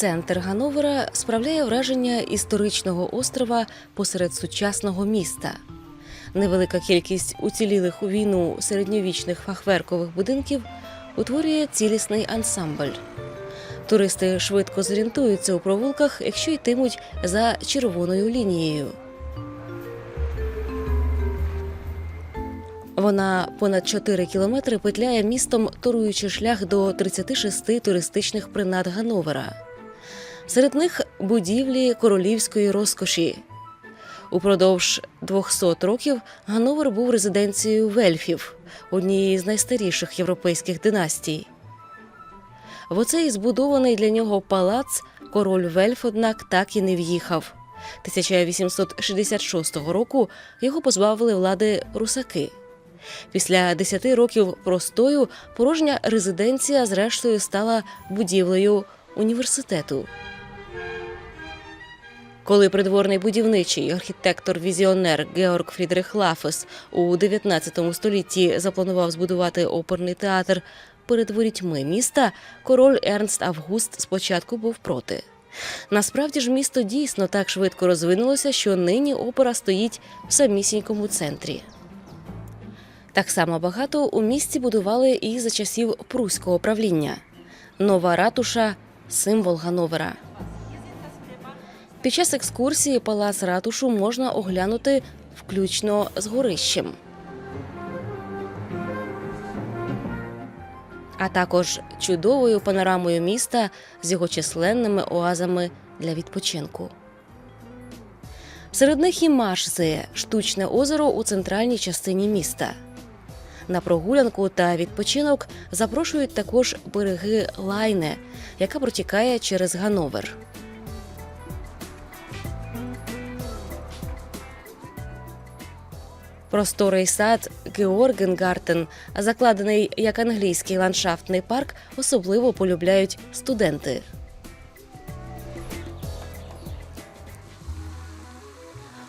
Центр Гановера справляє враження історичного острова посеред сучасного міста. Невелика кількість уцілілих у війну середньовічних фахверкових будинків утворює цілісний ансамбль. Туристи швидко зорієнтуються у провулках, якщо йтимуть за червоною лінією. Вона понад 4 кілометри петляє містом, торуючи шлях до 36 туристичних принад Гановера. Серед них будівлі королівської розкоші. Упродовж 200 років Гановер був резиденцією вельфів, однієї з найстаріших європейських династій. В оцей збудований для нього палац король Вельф, однак, так і не в'їхав. 1866 року його позбавили влади русаки. Після 10 років простою порожня резиденція зрештою стала будівлею університету. Коли придворний будівничий архітектор-візіонер Георг Фрідрих Лафес у 19 столітті запланував збудувати оперний театр перед ворітьми міста, король Ернст Август спочатку був проти. Насправді ж місто дійсно так швидко розвинулося, що нині опера стоїть в самісінькому центрі. Так само багато у місті будували і за часів пруського правління. Нова ратуша символ Гановера. Під час екскурсії палац ратушу можна оглянути включно з горищем. А також чудовою панорамою міста з його численними оазами для відпочинку. Серед них і Машзе – штучне озеро у центральній частині міста. На прогулянку та відпочинок запрошують також береги Лайне, яка протікає через Гановер. Просторий сад Георгенгартен, закладений як англійський ландшафтний парк, особливо полюбляють студенти.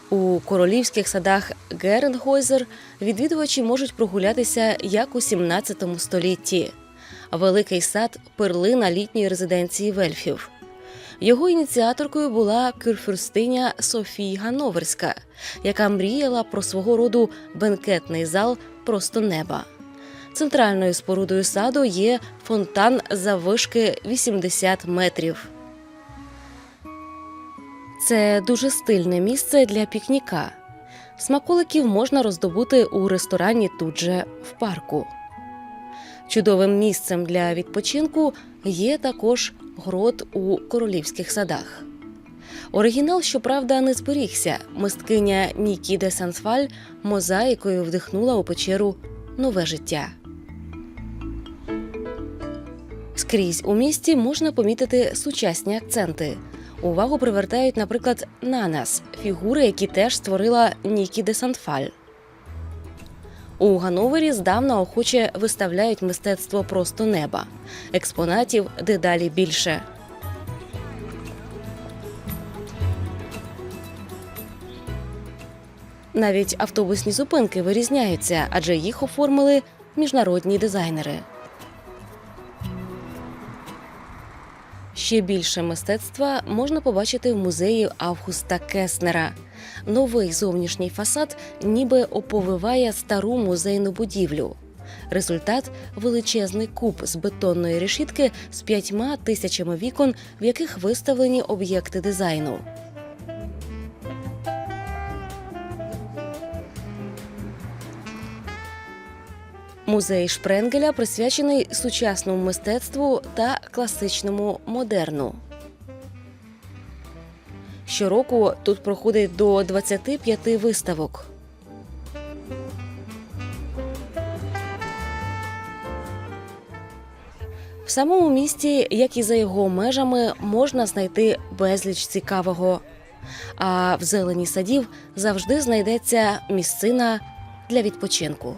У королівських садах Геренгойзер відвідувачі можуть прогулятися як у 17 столітті. Великий сад перлина літньої резиденції вельфів. Його ініціаторкою була кюрфюрстиня Софія Гановерська, яка мріяла про свого роду бенкетний зал просто неба. Центральною спорудою саду є фонтан заввишки 80 метрів. Це дуже стильне місце для пікніка. Смаколиків можна роздобути у ресторані тут же в парку. Чудовим місцем для відпочинку є також грот у королівських садах. Оригінал, щоправда, не зберігся. Мисткиня Нікі де Сансфаль мозаїкою вдихнула у печеру нове життя. Скрізь у місті можна помітити сучасні акценти. Увагу привертають, наприклад, нанас фігури, які теж створила Нікі де Сантфаль. У Гановері здавна охоче виставляють мистецтво просто неба. Експонатів дедалі більше. Навіть автобусні зупинки вирізняються, адже їх оформили міжнародні дизайнери. Ще більше мистецтва можна побачити в музеї Августа Кеснера. Новий зовнішній фасад ніби оповиває стару музейну будівлю. Результат величезний куб з бетонної решітки з п'ятьма тисячами вікон, в яких виставлені об'єкти дизайну. Музей Шпренгеля присвячений сучасному мистецтву та класичному модерну. Щороку тут проходить до 25 виставок. В самому місті, як і за його межами, можна знайти безліч цікавого. А в зелені садів завжди знайдеться місцина для відпочинку.